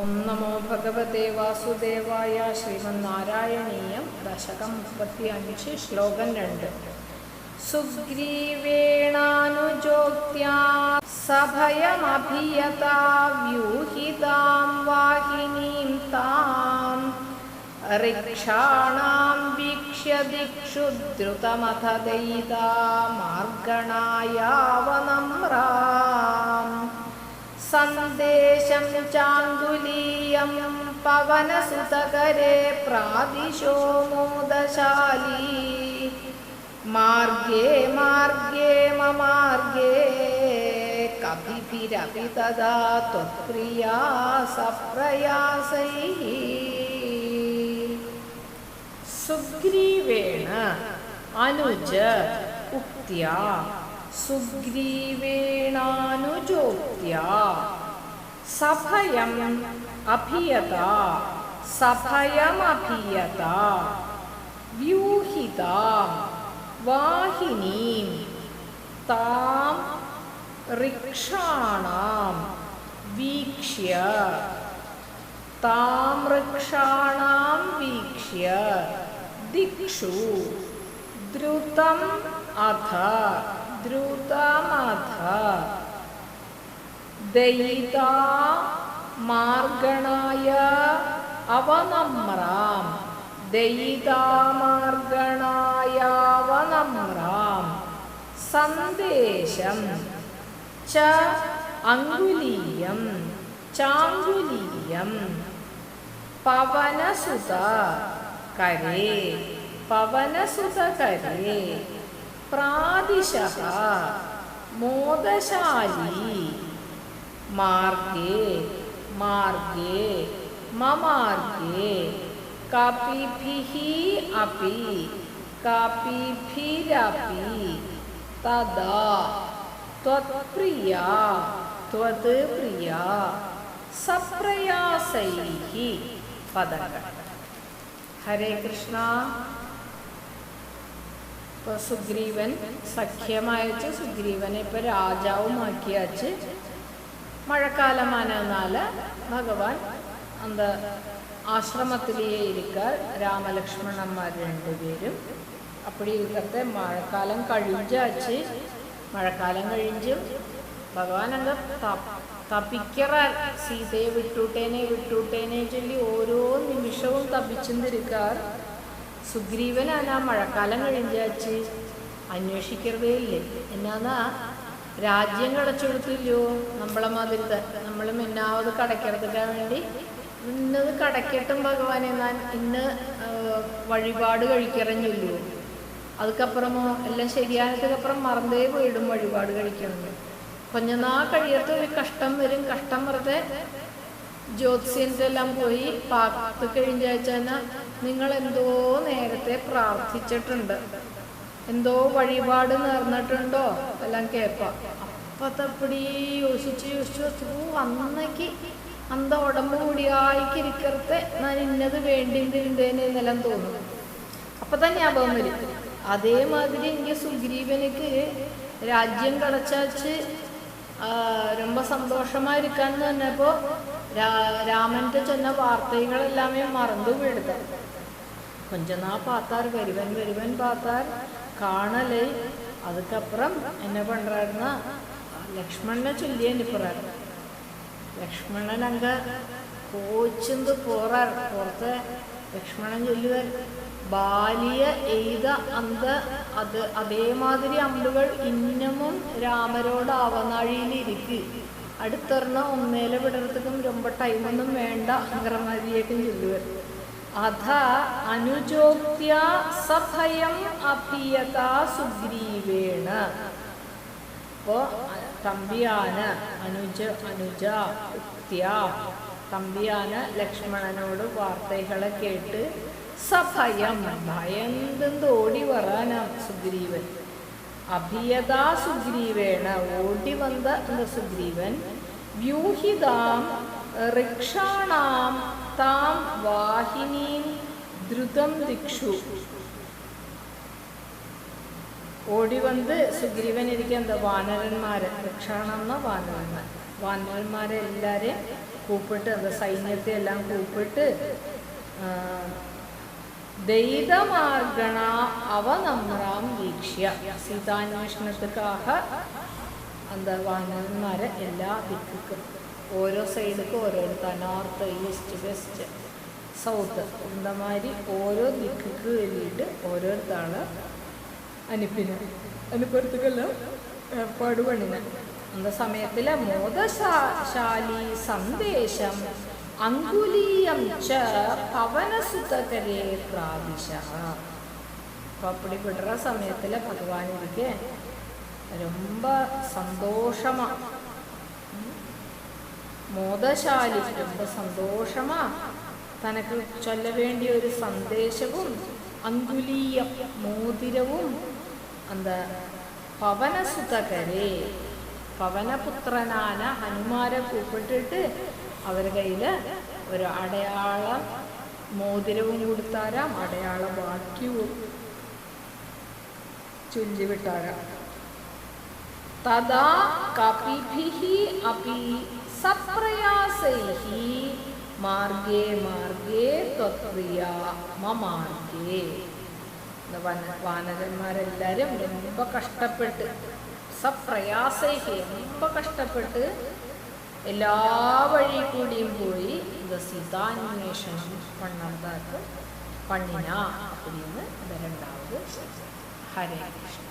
ഓം നമോ ഭഗവതേ വാസുദേവായ ശ്രീമന്നാരായണീയം ദശകം മുപ്പത്തി അഞ്ച് ശ്ലോകം രണ്ട്. സുഗ്രീവേണാനുജോക്യാ സഭയമഭിയതാ വ്യൂഹിതാം വാഹിനീം താം ഋക്ഷാണാം വീക്ഷ്യ ദിക്ഷു ദ്രുതമഥ ദയിതാ മാർഗണായാവനമ്രാം സന്ദേശം ചാന്തുലീയം പവനസുതകരെ പ്രാദിശോ മോദശാലീ. മാർഗേ മാർഗേ മമാർഗേ കപിഭിരപി തദാ ത്വത്പ്രിയാ സപ്രയാസൈः. സുഗ്രീവേണ അനുജ ഉക്ത്യാ സുഗ്രീവേണാനുജോക്ത്യാ. സഭയം അഭിയത. സഭയമഭിയത. വ്യൂഹിതാം. വാഹിനീം. താം ഋക്ഷാണാം. വീക്ഷ്യ. താം വൃക്ഷാണാം വീക്ഷ്യ. ദിക്ഷു. ദ്രുതം അധ. ദ്രുതമധ ദയിതാ മാർഗണായ അവനമ്രാം. ദയിതാ മാർഗണായാവനമ്രാം സന്ദേശം ച അങ്കുലീയം ചാങ്കുലീയം. പവനസുത കരേ പവനസുത കരേ. प्रादिशः, मोदशाली, मार्गे मार्गे, ममार्गे, कपिभिः अपि, कपिभिरपि, तदा त्वत्प्रिया त्वत्प्रिया सप्रयासैः पदक हरे कृष्णा। ഇപ്പൊ സുഗ്രീവൻ സഖ്യമായച്ച് സുഗ്രീവനെ ഇപ്പോൾ രാജാവുമാക്കിയാച്ച് മഴക്കാലമാനാൽ ഭഗവാൻ അന്ത ആശ്രമത്തിലേ ഇരിക്ക. രാമലക്ഷ്മണന്മാർ രണ്ടുപേരും. അപ്പടി ഇരിക്കത്തെ മഴക്കാലം കഴിഞ്ഞാച്ച് മഴക്കാലം കഴിഞ്ഞു. ഭഗവാൻ അങ്ങ് തപിക്കറ സീതയെ വിട്ടൂട്ടേനെ വിട്ടൂട്ടേനെ ചൊല്ലി ഓരോ നിമിഷവും തപിച്ചെന്നിരിക്കാർ സുഗ്രീവനാണ് ആ മഴക്കാലം കഴിഞ്ഞാച്ച് അന്വേഷിക്കരുതേ ഇല്ലേ? എന്നാന്നാ? രാജ്യം കടച്ചെടുത്തില്ലയോ നമ്മളെ മാതിരി നമ്മൾ മിന്നാവത് കടക്കെടുത്തിട്ടാൻ വേണ്ടി? ഇന്നത് കടക്കട്ടും ഭഗവാനെ ഞാൻ ഇന്ന് വഴിപാട് കഴിക്കറഞ്ഞില്ലയോ? അതുക്കപ്പുറമോ എല്ലാം ശരിയായതുക്കപ്പുറം മറന്നേ പോയിടും വഴിപാട് കഴിക്കണമെന്ന്. കൊഞ്ഞനാ കഴിയത്ത് ഒരു കഷ്ടം വരും. കഷ്ടം വെറുതെ ജ്യോത്സ്യന്റെ എല്ലാം പോയി പാത്ത് കഴിഞ്ഞാൽ നിങ്ങൾ എന്തോ നേരത്തെ പ്രാർത്ഥിച്ചിട്ടുണ്ട്. എന്തോ വഴിപാട് നേർന്നിട്ടുണ്ടോ? എല്ലാം കേൾക്കാം. അപ്പത്തപ്പടി യോശിച്ച് യോശിച്ചു ഓ അന്നക്ക് അന്ത ഉടമ്പ് കൂടിയായിക്കിരിക്കരുത്തെ ഞാൻ ഇന്നത് വേണ്ടിണ്ടിണ്ടേനെ എന്നെല്ലാം തോന്നും. അപ്പൊ തന്നെ ജ്ഞാപകം വരും. അതേമാതിരി എനിക്ക് സുഗ്രീവനക്ക് രാജ്യം കളച്ചാച്ച് ரொம்ப സന്തോഷമായിരിക്കാന്ന് പറഞ്ഞപ്പോൾ രാമന്റെ ചെന്ന വാർത്തകളെല്ലാമേ മറന്നു വീടുക கொஞ்ச நாள் பார்த்தார் வருவன் வருவன் பார்த்தார் காணலை அதுக்கப்புறம் என்ன பண்ணுறாருன்னா லக்ஷ்மணனை சொல்லி அனுப்புகிறார் ലക്ഷ്മണൻ അങ്ങ് കോച്ചിന്ത് പോറാർ പുറത്ത് ലക്ഷ്മണൻ ചൊല്ലുവാർ ബാലിയ എയ്ത അന്ത അത് അതേമാതിരി അമ്പുകൾ ഇന്നമും രാമരോട് അവനാഴിയിലിരിക്ക് അടുത്തെറിഞ്ഞ ഒന്നേലെ വിടർത്തക്കും രൊമ്പ ടൈമൊന്നും വേണ്ട അങ്കറമാതിരിയേക്കും ചൊല്ലുവാർ അധ അനുജോക്യ സഭയം അഭിയത സുഗ്രീവേണ. അപ്പോ തമ്പിയാന് അനുജ അനുജ ഉക്തിയ. തമ്പിയാന് ലക്ഷ്മണനോട് വാർത്തകളെ കേട്ട് സഭയം ഭയന്തെന്ന് ഓടി വരാനാ സുഗ്രീവൻ. അഭിയതാ സുഗ്രീവേണ ഓടി വന്ന സുഗ്രീവൻ വ്യൂഹിതാം ഋക്ഷാണാം വാഹിനീം ദ്രുതം ദിക്ഷു. ഓടി വന്ന് സുഗ്രീവൻ ഇരിക്കുക എന്താ വാനരന്മാരെ രക്ഷാണെന്ന വാനരന്മാർ. വാനരന്മാരെ എല്ലാവരെയും കൂപ്പിട്ട് എന്താ സൈന്യത്തെ എല്ലാം കൂപ്പിട്ട് ദൈതമാർഗണ അവനമ്രാം വീക്ഷ്യ. സീതാന്വേഷണത്തുക്കാക എന്താ വാനരന്മാരെ എല്ലാ ദിക്കും ഓരോ സൈഡിക്കും ഓരോരുത്തർ നോർത്ത് ഈസ്റ്റ് വെസ്റ്റ്. സൗത്ത് இந்த மாதிரி ഓരോ ദിക്കുക്ക് വേണ്ടിയിട്ട് ഓരോരുത്താള് അനുപ്പിന് അനുപ്പുറത്തേക്കല്ല ഏർപ്പാട് പണിന அந்த സമയത്തിലെ മോദശാലി സന്ദേശം അങ്കുലീയം ച പവനസുതകരെ പ്രാപിശ അപ്പോൾ அப்படி விடுற சமயத்தில் பகவான் இருக்கு ரொம்ப சந்தோஷமா ம், മോദശാലി ரொம்ப സന്തോഷമാ തനക്ക് ചൊല്ലവേണ്ടിയ ഒരു സന്ദേശവും അങ്കുലീയ മോതിരവും എന്താ പവനസുതകരെ പവനപുത്രനാന ഹനുമാരെ കൂപ്പിട്ടിട്ട് അവരുടെ കയ്യിൽ ഒരു അടയാള മോതിരവും കൊടുത്താരാം അടയാള വാക്യവും ചൊല്ലിവിട്ടാരാം തഥാ കപിഭി അപി സപ്രയാസൈः മാർഗേ മാർഗേ ത്വത്പ്രിയ മമാർഗേ இந்த വന വാനരന്മാരെല്ലാവരും ரொம்ப കഷ്ടപ്പെട്ട് സപ്രയാസൈഹി ரொம்ப കഷ്ടപ്പെട്ട് എല്ലാ വഴി കൂടിയും പോയി இந்த സീതാന്വേഷണം പണ്ണതാക്ക് പണ്ണിന அப்படின்னு இந்த ரெண்டாவது ஹரே கிருஷ்ணா